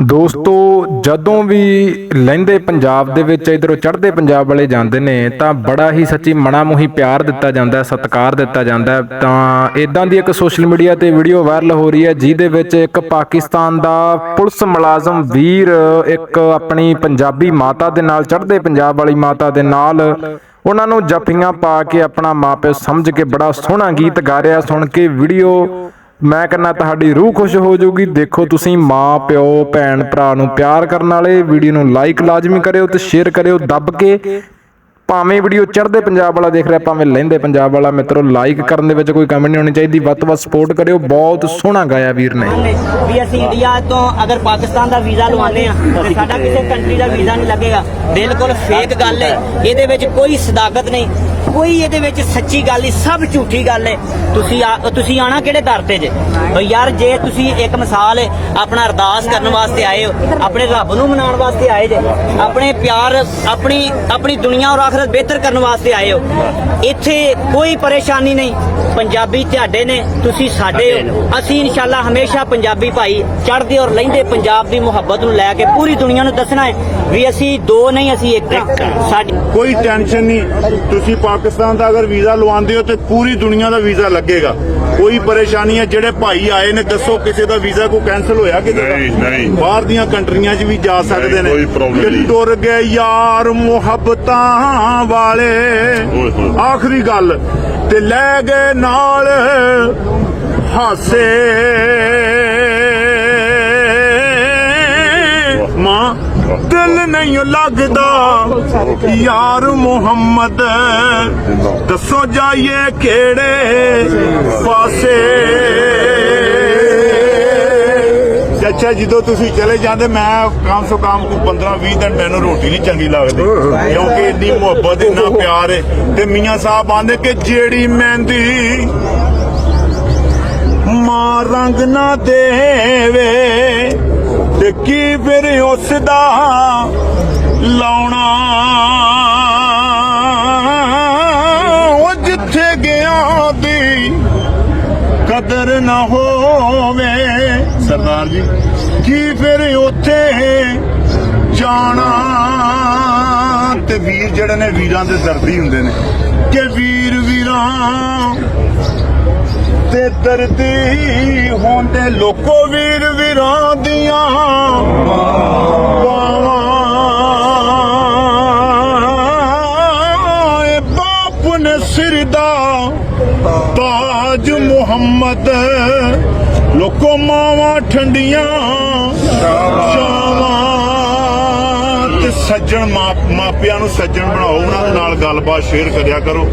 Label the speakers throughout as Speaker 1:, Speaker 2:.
Speaker 1: ਦੋਸਤੋ, ਜਦੋਂ ਵੀ ਲਹਿੰਦੇ ਪੰਜਾਬ ਦੇ ਵਿੱਚ, ਇਧਰੋਂ ਚੜ੍ਹਦੇ ਪੰਜਾਬ ਵਾਲੇ ਜਾਂਦੇ ਨੇ, ਤਾਂ ਬੜਾ ਹੀ ਸੱਚੀ ਮਣਾ ਮੁਹੀ ਪਿਆਰ ਦਿੱਤਾ ਜਾਂਦਾ ਸਤਿਕਾਰ ਦਿੱਤਾ ਜਾਂਦਾ ਤਾਂ ਇਦਾਂ ਦੀ ਇੱਕ ਸੋਸ਼ਲ ਮੀਡੀਆ ਤੇ ਵੀਡੀਓ ਵਾਇਰਲ ਹੋ ਰਹੀ ਹੈ, ਜਿਹਦੇ ਵਿੱਚ ਇੱਕ ਪਾਕਿਸਤਾਨ ਦਾ ਪੁਲਿਸ ਮੁਲਾਜ਼ਮ ਵੀਰ, ਇੱਕ ਆਪਣੀ ਪੰਜਾਬੀ ਮਾਤਾ ਦੇ ਨਾਲ, ਚੜ੍ਹਦੇ ਪੰਜਾਬ ਵਾਲੀ ਮਾਤਾ ਦੇ ਨਾਲ, ਉਹਨਾਂ ਨੂੰ ਜੱਫੀਆਂ ਪਾ ਕੇ ਆਪਣਾ ਮਾਪਿਓ ਸਮਝ ਕੇ ਬੜਾ ਸੋਹਣਾ ਗੀਤ ਗਾ ਰਿਹਾ, ਸੁਣ ਕੇ ਵੀਡੀਓ ਮੈਂ ਕਹਿੰਦਾ ਤੁਹਾਡੀ ਰੂਹ ਖੁਸ਼ ਹੋ ਜਾਊਗੀ। ਦੇਖੋ ਤੁਸੀਂ ਮਾਂ, ਪਿਓ, ਭੈਣ, ਭਰਾ ਨੂੰ ਪਿਆਰ ਕਰਨ ਵਾਲੇ, ਵੀਡੀਓ ਨੂੰ ਲਾਈਕ ਲਾਜ਼ਮੀ ਕਰਿਓ ਤੇ ਸ਼ੇਅਰ ਕਰਿਓ ਦੱਬ ਕੇ। ਭਾਵੇਂ ਵੀਡੀਓ ਚੜ੍ਹਦੇ ਪੰਜਾਬ ਵਾਲਾ ਦੇਖ ਰਿਹਾ, ਭਾਵੇਂ ਲਹਿੰਦੇ ਪੰਜਾਬ ਵਾਲਾ, ਮਿੱਤਰੋ ਲਾਈਕ ਕਰਨ ਦੇ ਵਿੱਚ ਕੋਈ ਕਮੀ ਨਹੀਂ ਹੋਣੀ ਚਾਹੀਦੀ। ਵੱਧ ਤੋਂ ਵੱਧ ਸਪੋਰਟ ਕਰਿਓ। ਬਹੁਤ ਸੋਹਣਾ ਗਾਇਆ ਵੀਰ ਨੇ।
Speaker 2: ਨੇ ਵੀ ਅਸੀਂ ਇੰਡੀਆ ਤੋਂ ਅਗਰ ਪਾਕਿਸਤਾਨ ਦਾ ਵੀਜ਼ਾ ਲਵਾਉਂਦੇ ਆ ਤੇ ਸਾਡਾ ਕਿਸੇ ਕੰਟਰੀ ਦਾ ਵੀਜ਼ਾ ਨਹੀਂ ਲੱਗੇਗਾ। ਬਿਲਕੁਲ ਫੇਕ ਗੱਲ ਹੈ। ਇਹਦੇ ਵਿੱਚ ਕੋਈ ਸਦਾਕਤ ਨਹੀਂ। ਕੋਈ ਇਹਦੇ ਵਿੱਚ ਸੱਚੀ ਗੱਲ ਨਹੀਂ ਸਭ ਝੂਠੀ ਗੱਲ ਹੈ। ਤੁਸੀਂ ਤੁਸੀਂ ਆਣਾ ਕਿਹੜੇ ਦਰ ਤੇ ਜੇ? ਯਾਰ ਜੇ ਤੁਸੀਂ ਇੱਕ ਮਿਸਾਲ ਆਪਣਾ ਅਰਦਾਸ ਕਰਨ ਵਾਸਤੇ ਆਏ ਹੋ ਆਪਣੇ ਰੱਬ ਨੂੰ ਮਨਾਉਣ ਵਾਸਤੇ ਆਏ ਜੇ ਆਪਣੇ ਪਿਆਰ ਆਪਣੀ ਆਪਣੀ ਦੁਨੀਆ ਔਰ ਆਖਰਤ ਬਿਹਤਰ ਕਰਨ ਵਾਸਤੇ ਆਏ ਹੋ ਇੱਥੇ ਕੋਈ ਪਰੇਸ਼ਾਨੀ ਨਹੀਂ। ਪੰਜਾਬੀ ਤੁਹਾਡੇ ਨੇ ਤੁਸੀਂ ਸਾਡੇ ਹੋ। ਅਸੀਂ ਇਨਸ਼ਾਅੱਲਾ ਹਮੇਸ਼ਾ ਪੰਜਾਬੀ ਭਾਈ ਚੜ੍ਹਦੇ ਔਰ ਲਹਿੰਦੇ ਪੰਜਾਬ ਦੀ ਮੁਹੱਬਤ ਨੂੰ ਲੈ ਕੇ ਪੂਰੀ ਦੁਨੀਆ ਨੂੰ ਦੱਸਣਾ ਹੈ ਵੀ ਅਸੀਂ ਦੋ ਨਹੀਂ ਅਸੀਂ ਇੱਕ ਸਾਡੀ
Speaker 3: ਕੋਈ ਟੈਨਸ਼ਨ ਨਹੀਂ ਤੁਸੀਂ ਪਾਕਿਸਤਾਨ ਦਾ ਅਗਰ ਵੀਜ਼ਾ ਲਵਾਉਂਦੇ ਹੋ ਤੇ ਪੂਰੀ ਦੁਨੀਆ ਦਾ ਵੀਜ਼ਾ ਲੱਗੇਗਾ ਕੋਈ ਪਰੇਸ਼ਾਨੀ ਹੈ ਜਿਹੜੇ ਭਾਈ ਆਏ ਨੇ ਦੱਸੋ ਕਿਸੇ ਦਾ ਵੀਜ਼ਾ ਕੋ ਕੈਨਸਲ ਹੋਇਆ ਕਿ
Speaker 4: ਨਹੀਂ, ਨਹੀਂ।
Speaker 3: ਬਾਹਰ ਦੀਆਂ ਕੰਟਰੀਆਂ 'ਚ ਵੀ ਜਾ ਸਕਦੇ ਨੇ
Speaker 4: ਕੋਈ ਨਹੀਂ।
Speaker 3: ਟੁਰ ਗਏ ਯਾਰ ਮੁਹੱਬਤਾਂ ਵਾਲੇ। ਆਖਰੀ ਗੱਲ ਤੇ ਲੈ ਗਏ ਨਾਲ ਹਾਸੇ ਦਿਲ ਨਹੀਂ ਲੱਗਦਾ। ਯਾਰ ਮੁਹੰਮਦ, ਦੱਸੋ ਜਾਈਏ ਕਿਹੜੇ ਪਾਸੇ? ਅੱਛਾ ਜਦੋਂ ਤੁਸੀਂ ਚਲੇ ਜਾਂਦੇ, ਮੈਂ ਕਮ ਸੋ ਕਮ ਕੋ 15 20 ਦਿਨ ਮੈਨੂੰ ਰੋਟੀ ਨਹੀਂ ਚੰਗੀ ਲੱਗਦੀ। ਕਿਉਂਕਿ ਇੰਨੀ ਮੁਹੱਬਤ, ਇੰਨਾ ਪਿਆਰ ਹੈ ਤੇ ਮੀਆਂ ਸਾਹਿਬ ਆਂਦੇ ਕਿ ਜਿਹੜੀ ਮਹਿੰਦੀ ਮਾਂ ਰੰਗ ਨਾ ਦੇਵੇ ਤੇ ਕੀ ਫਿਰ ਉਸ ਦਾ ਲਾਉਣਾ? ਉਹ ਜਿੱਥੇ ਗਿਆ ਦੀ ਕਦਰ ਨਾ ਹੋਵੇ। ਸਰਦਾਰ ਜੀ। ਕੀ ਫਿਰ ਉੱਥੇ ਜਾਣਾ? ਤੇ ਵੀਰ ਜਿਹੜੇ ਨੇ ਵੀਰਾਂ ਦੇ ਦਰਦੀ ਹੁੰਦੇ ਨੇ। ਕਿ ਵੀਰ ਵੀਰਾਂ ਤੇ ਦਰਦੀ ਹੁੰਦੇ ਲੋਕੋ ਵੀਰ ਵੀਰਾਂ ਦੀਆਂ ਤਾਜ ਮੁਹੰਮਦ, ਲੋਕੋ ਮਾਵਾਂ ਠੰਡੀਆਂ, ਸ਼ਾਮਾਂ ਤੇ ਸੱਜਣ ਮਾਪਿਆਂ ਨੂੰ ਸੱਜਣ ਬਣਾਓ, ਉਹਨਾਂ ਦੇ ਨਾਲ ਗੱਲਬਾਤ ਸ਼ੇਅਰ ਕਰਿਆ ਕਰੋ।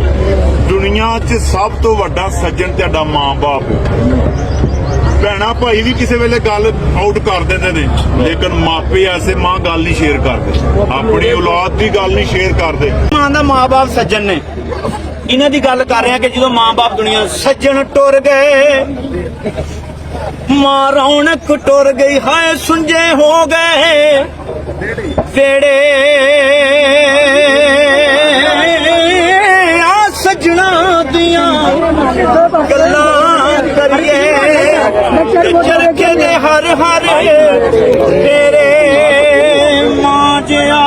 Speaker 3: ਦੁਨੀਆ 'ਚ ਸਭ ਤੋਂ ਵੱਡਾ ਸੱਜਣ ਤੁਹਾਡਾ ਮਾਂ-ਬਾਪ। ਹੈ ਭੈਣਾ, ਭਾਈ ਵੀ ਕਿਸੇ ਵੇਲੇ ਗੱਲ ਆਊਟ ਕਰ ਦਿੰਦੇ ਨੇ, ਲੇਕਿਨ ਮਾਪੇ ਐਸੇ ਮਾਂ ਗੱਲ ਨਹੀਂ ਸ਼ੇਅਰ ਕਰਦੇ। ਆਪਣੀ ਔਲਾਦ ਦੀ ਗੱਲ ਨਹੀਂ ਸ਼ੇਅਰ ਕਰਦੇ।
Speaker 2: ਮਾਂ ਦਾ ਮਾਂ-ਬਾਪ ਸੱਜਣ ਨੇ। ਇਹਨਾਂ ਦੀ ਗੱਲ ਕਰ ਰਿਹਾ ਕਿ ਜਦੋਂ ਮਾਂ-ਬਾਪ ਦੁਨੀਆ ਸੱਜਣ ਟੁਰ ਗਏ, ਮਾਂ ਰੌਣਕ ਟੁਰ ਗਈ, ਹਾਏ ਸੁੰਝੇ ਹੋ ਗਏ। ਵੇੜੇ ਆ ਸੱਜਣਾ ਦੀਆਂ ਗੱਲਾਂ ਕਰੀਏ ਚਰਖੇ ਦੇ ਹਰ ਹਰ ਤੇਰੇ ਮਾਂ ਜਿਆ।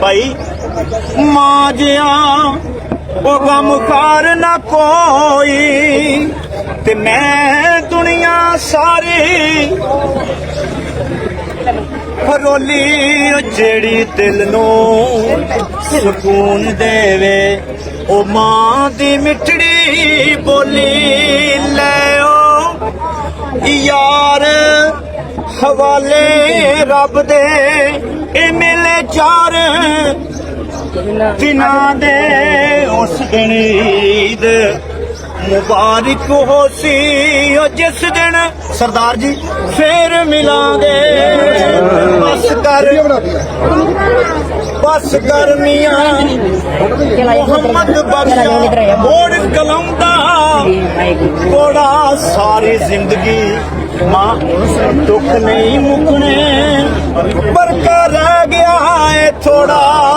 Speaker 2: ਭਾਈ ਮਾਂ ਜਿਆ ਉਹ ਗਮ ਖਾਰ ਨਾ ਕੋਈ। ਤੇ ਮੈਂ ਦੁਨੀਆ ਸਾਰੀ ਫਰੋਲੀ ਜਿਹੜੀ ਦਿਲ ਨੂੰ ਸਕੂਨ ਦੇਵੇ, ਉਹ ਮਾਂ ਦੀ ਮਿੱਠੜੀ ਬੋਲੀ ਲੈ ਓ। ਯਾਰ ਹਵਾਲੇ ਰੱਬ ਦੇ, ਇਹ ਮਿਲੇ ਚਾਰ ਦਿਨਾਂ ਦੇ ਉਸ ਦਿਨ ਈਦ ਮੁਬਾਰਕ ਹੋ ਸੀ, ਉਹ ਜਿਸ ਦਿਨ ਸਰਦਾਰ ਜੀ ਫੇਰ ਮਿਲਾਂਗੇ। ਬਸ ਕਰ ਬਸ ਕਰ ਮੀਆਂ, ਮੁਹੰਮਦ ਬਖਸ਼ਾ, ਮੋੜ ਕਲਮ ਦਾ ਕੋੜਾ ਸਾਰੀ ਜ਼ਿੰਦਗੀ ਮਾਂ ਦੁੱਖ ਨਹੀਂ ਮੁਕਣੇ। ਪਰ ਕਰ ਗਿਆ ਏ ਥੋੜਾ